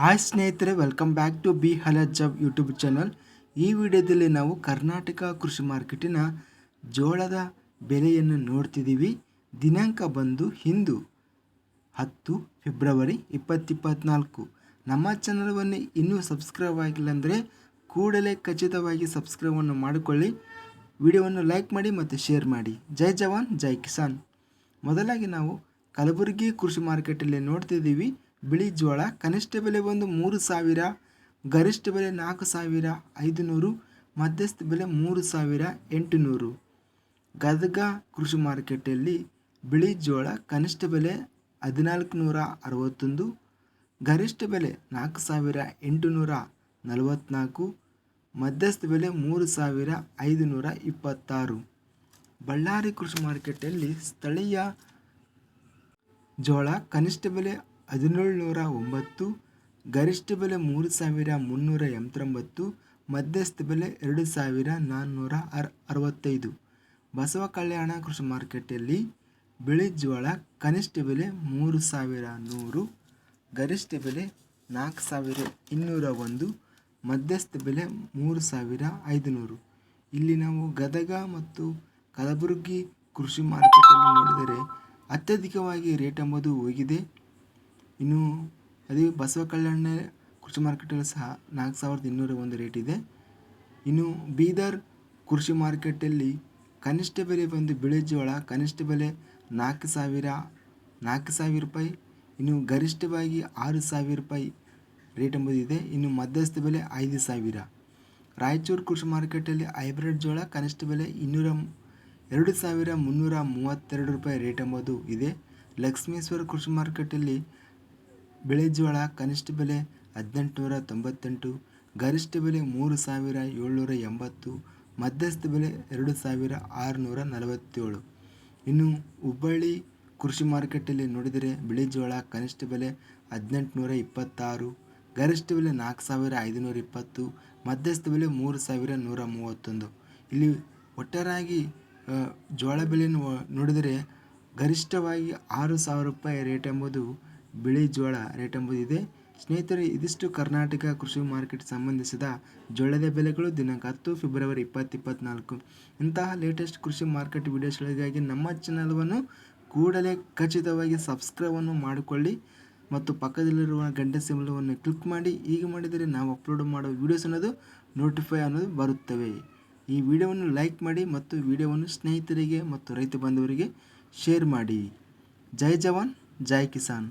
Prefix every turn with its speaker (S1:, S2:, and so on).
S1: Hi ಸ್ನೇಹಿತರೆ welcome back to B health job YouTube channel ಈ ವಿಡಿಯೋದಲ್ಲಿ ನಾವು ಕರ್ನಾಟಕ ಕೃಷಿ ಮಾರ್ಕೆಟಿನ ಜೋಳದ ಬೆಲೆಯನ್ನು ನೋಡ್ತಿದ್ದೀವಿ. ದಿನಾಂಕ ಬಂದು ಹಿಂದು ಹತ್ತು ಫೆಬ್ರವರಿ ಇಪ್ಪತ್ತಿಪ್ಪತ್ನಾಲ್ಕು. ನಮ್ಮ ಚಾನಲ್ವನ್ನು ಇನ್ನೂ ಸಬ್ಸ್ಕ್ರೈಬ್ ಆಗಿಲ್ಲ ಅಂದರೆ ಕೂಡಲೇ ಖಚಿತವಾಗಿ ಸಬ್ಸ್ಕ್ರೈಬನ್ನು ಮಾಡಿಕೊಳ್ಳಿ. ವಿಡಿಯೋವನ್ನು ಲೈಕ್ ಮಾಡಿ ಮತ್ತು ಶೇರ್ ಮಾಡಿ. ಜೈ ಜವಾನ್, ಜೈ ಕಿಸಾನ್. ಮೊದಲಾಗಿ ನಾವು ಕಲಬುರಗಿ ಕೃಷಿ ಮಾರ್ಕೆಟಲ್ಲಿ ನೋಡ್ತಿದ್ದೀವಿ. ಬಿಳಿ ಜೋಳ ಕನಿಷ್ಠ ಬೆಲೆ ಒಂದು ಮೂರು ಸಾವಿರ, ಗರಿಷ್ಠ ಬೆಲೆ ನಾಲ್ಕು ಸಾವಿರ, ಐದುನೂರು, ಮಧ್ಯಸ್ಥ ಬೆಲೆ ಮೂರು ಸಾವಿರ, ಎಂಟುನೂರು. ಗದಗ ಕೃಷಿ ಮಾರುಕಟ್ಟೆಯಲ್ಲಿ ಬಿಳಿ ಜೋಳ ಕನಿಷ್ಠ ಬೆಲೆ ಹದಿನಾಲ್ಕು ನೂರ ಅರವತ್ತೊಂದು, ಗರಿಷ್ಠ ಬೆಲೆ ನಾಲ್ಕು ಸಾವಿರ, ಎಂಟುನೂರ ನಲವತ್ತ್ನಾಲ್ಕು ಮಧ್ಯಸ್ಥ ಬೆಲೆ ಮೂರು ಸಾವಿರ, ಐದುನೂರ ಇಪ್ಪತ್ತಾರು. ಬಳ್ಳಾರಿ ಕೃಷಿ ಮಾರುಕಟ್ಟೆಯಲ್ಲಿ ಸ್ಥಳೀಯ ಜೋಳ ಕನಿಷ್ಠ ಬೆಲೆ ಹದಿನೇಳು ನೂರ ಒಂಬತ್ತು ಗರಿಷ್ಠ ಬೆಲೆ ಮೂರು ಸಾವಿರ ಮುನ್ನೂರ ಎಂಬತ್ತೊಂಬತ್ತು, ಮಧ್ಯಸ್ಥ ಬೆಲೆ ಎರಡು ಸಾವಿರ ನಾನ್ನೂರ ಅರ್ ಅರವತ್ತೈದು. ಬಸವ ಕಲ್ಯಾಣ ಕೃಷಿ ಮಾರ್ಕೆಟಲ್ಲಿ ಬಿಳಿ ಜೋಳ ಕನಿಷ್ಠ ಬೆಲೆ ಮೂರು ಸಾವಿರ ನೂರು, ಗರಿಷ್ಠ ಬೆಲೆ ನಾಲ್ಕು ಸಾವಿರ ಇನ್ನೂರ ಒಂದು ಮಧ್ಯಸ್ಥ ಬೆಲೆ ಮೂರು ಸಾವಿರ ಐದುನೂರು. ಇಲ್ಲಿ ನಾವು ಗದಗ ಮತ್ತು ಕಲಬುರಗಿ ಕೃಷಿ ಮಾರುಕಟ್ಟೆಯಲ್ಲಿ ನೋಡಿದರೆ ಅತ್ಯಧಿಕವಾಗಿ ರೇಟ್ ಎಂಬುದು ಹೋಗಿದೆ. ಇನ್ನು ಅದೇ ಬಸವ ಕಲ್ಯಾಣ ಕೃಷಿ ಮಾರ್ಕೆಟಲ್ಲಿ ಸಹ ನಾಲ್ಕು ಸಾವಿರದ ಇನ್ನೂರ ಒಂದು ರೇಟ್ ಇದೆ. ಇನ್ನು ಬೀದರ್ ಕೃಷಿ ಮಾರ್ಕೆಟಲ್ಲಿ ಕನಿಷ್ಠ ಬೆಲೆ ಬಂದು ಬಿಳಿ ಜೋಳ, ಕನಿಷ್ಠ ಬೆಲೆ ನಾಲ್ಕು ಸಾವಿರ ನಾಲ್ಕು ಸಾವಿರ ರೂಪಾಯಿ, ಇನ್ನು ಗರಿಷ್ಠವಾಗಿ ಆರು ಸಾವಿರ ರೂಪಾಯಿ ರೇಟ್ ಎಂಬುದಿದೆ. ಇನ್ನು ಮಧ್ಯಸ್ಥ ಬೆಲೆ ಐದು ಸಾವಿರ. ರಾಯಚೂರು ಕೃಷಿ ಮಾರ್ಕೆಟಲ್ಲಿ ಹೈಬ್ರಿಡ್ ಜೋಳ ಕನಿಷ್ಠ ಬೆಲೆ ಇನ್ನೂರ ಎರಡು ಸಾವಿರ ಮುನ್ನೂರ ಮೂವತ್ತೆರಡು ರೂಪಾಯಿ ರೇಟ್ ಎಂಬುದು ಇದೆ. ಲಕ್ಷ್ಮೇಶ್ವರ ಕೃಷಿ ಮಾರ್ಕೆಟಲ್ಲಿ ಬಿಳಿ ಜೋಳ ಕನಿಷ್ಠ ಬೆಲೆ ಹದಿನೆಂಟುನೂರ ತೊಂಬತ್ತೆಂಟು, ಗರಿಷ್ಠ ಬೆಲೆ ಮೂರು ಸಾವಿರ ಏಳ್ನೂರ ಎಂಬತ್ತು, ಮಧ್ಯಸ್ಥ ಬೆಲೆ ಎರಡು ಸಾವಿರ ಆರುನೂರ ನಲವತ್ತೇಳು. ಇನ್ನು ಹುಬ್ಬಳ್ಳಿ ಕೃಷಿ ಮಾರುಕಟ್ಟೆಯಲ್ಲಿ ನೋಡಿದರೆ ಬಿಳಿ ಜೋಳ ಕನಿಷ್ಠ ಬೆಲೆ ಹದಿನೆಂಟುನೂರ ಇಪ್ಪತ್ತಾರು, ಗರಿಷ್ಠ ಬೆಲೆ ನಾಲ್ಕು ಸಾವಿರ ಐದುನೂರ ಇಪ್ಪತ್ತು, ಮಧ್ಯಸ್ಥ ಬೆಲೆ ಮೂರು ಸಾವಿರ ನೂರ ಮೂವತ್ತೊಂದು. ಇಲ್ಲಿ ಒಟ್ಟಾರಾಗಿ ಜೋಳ ಬೆಲೆಯನ್ನು ನೋಡಿದರೆ ಗರಿಷ್ಠವಾಗಿ ಆರು ಸಾವಿರ ರೂಪಾಯಿ ರೇಟ್ ಎಂಬುದು ಬಿಳಿ ಜೋಳ ರೇಟ್ ಎಂಬುದಿದೆ. ಸ್ನೇಹಿತರೆ, ಇದಿಷ್ಟು ಕರ್ನಾಟಕ ಕೃಷಿ ಮಾರ್ಕೆಟ್ ಸಂಬಂಧಿಸಿದ ಜೋಳದ ಬೆಲೆಗಳು ದಿನಾಂಕ ಹತ್ತು ಫೆಬ್ರವರಿ ಇಪ್ಪತ್ತಿಪ್ಪತ್ನಾಲ್ಕು. ಇಂತಹ ಲೇಟೆಸ್ಟ್ ಕೃಷಿ ಮಾರ್ಕೆಟ್ ವಿಡಿಯೋಸ್ಗಳಿಗಾಗಿ ನಮ್ಮ ಚಾನಲ್ವನ್ನು ಕೂಡಲೇ ಖಚಿತವಾಗಿ ಸಬ್ಸ್ಕ್ರೈಬನ್ನು ಮಾಡಿಕೊಳ್ಳಿ ಮತ್ತು ಪಕ್ಕದಲ್ಲಿರುವ ಗಂಟೆ ಸಿಂಬಲವನ್ನು ಕ್ಲಿಕ್ ಮಾಡಿ. ಹೀಗೆ ಮಾಡಿದರೆ ನಾವು ಅಪ್ಲೋಡ್ ಮಾಡೋ ವೀಡಿಯೋಸ್ ಅನ್ನೋದು ನೋಟಿಫೈ ಅನ್ನೋದು ಬರುತ್ತವೆ. ಈ ವಿಡಿಯೋವನ್ನು ಲೈಕ್ ಮಾಡಿ ಮತ್ತು ವಿಡಿಯೋವನ್ನು ಸ್ನೇಹಿತರಿಗೆ ಮತ್ತು ರೈತ ಬಾಂಧವರಿಗೆ ಶೇರ್ ಮಾಡಿ. ಜೈ ಜವಾನ್, ಜೈ ಕಿಸಾನ್.